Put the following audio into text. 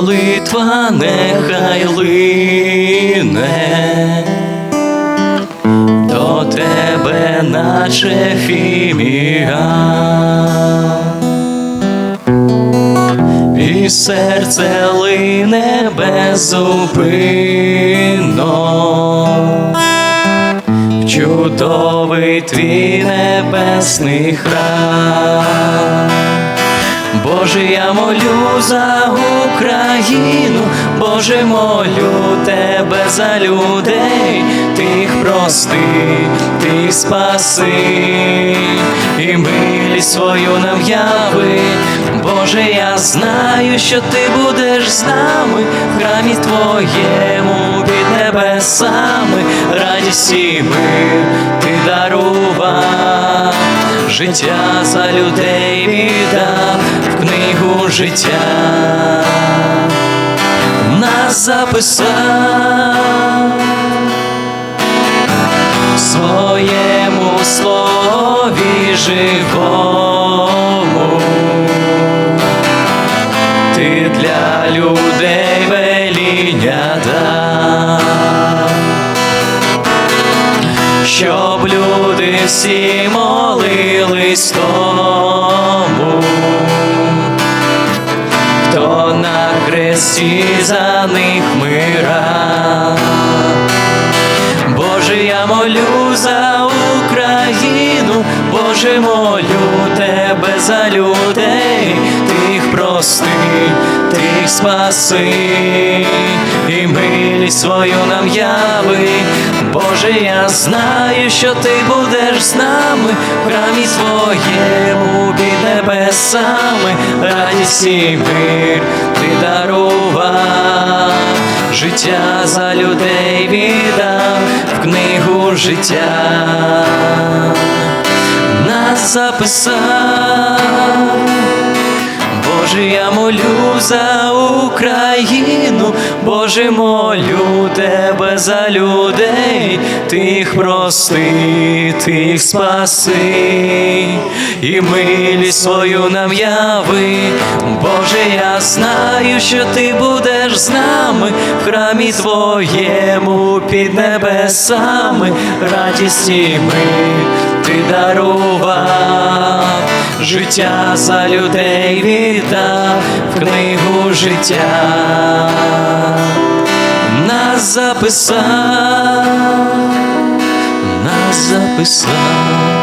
молитва нехай лине. До тебе, наче фіміга, і серце лине беззупинно, чудовий твій небесний храм. Боже, я молю за Україну, Боже, молю тебе за людей, тих прости, тих спаси, і милість свою нам яви. Боже, я знаю, що ти будеш з нами. В храмі твоєму під небесами, радість і мир ти дарував життя за людей віддав в книгу життя нас записав в своєму слові живому. Ти для людей щоб люди всі молились тому, хто на хресті за них мира. Боже, я молю за Україну, Боже, молю тебе за людей, тих прости, тих спаси, і милість свою нам яви. Боже, я знаю, що ти будеш з нами в храмі твоєму під небесами, радість і мир ти дарував, життя за людей віддав в книгу життя. Нас записав. Боже, я молю за Україну, Боже, молю тебе за людей, тих прости, тих спаси, і милість свою нам яви. Боже, я знаю, що ти будеш з нами. В храмі твоєму під небесами, радість і мир ти дарував життя за людей віддав в книгу життя нас записав, нас записав.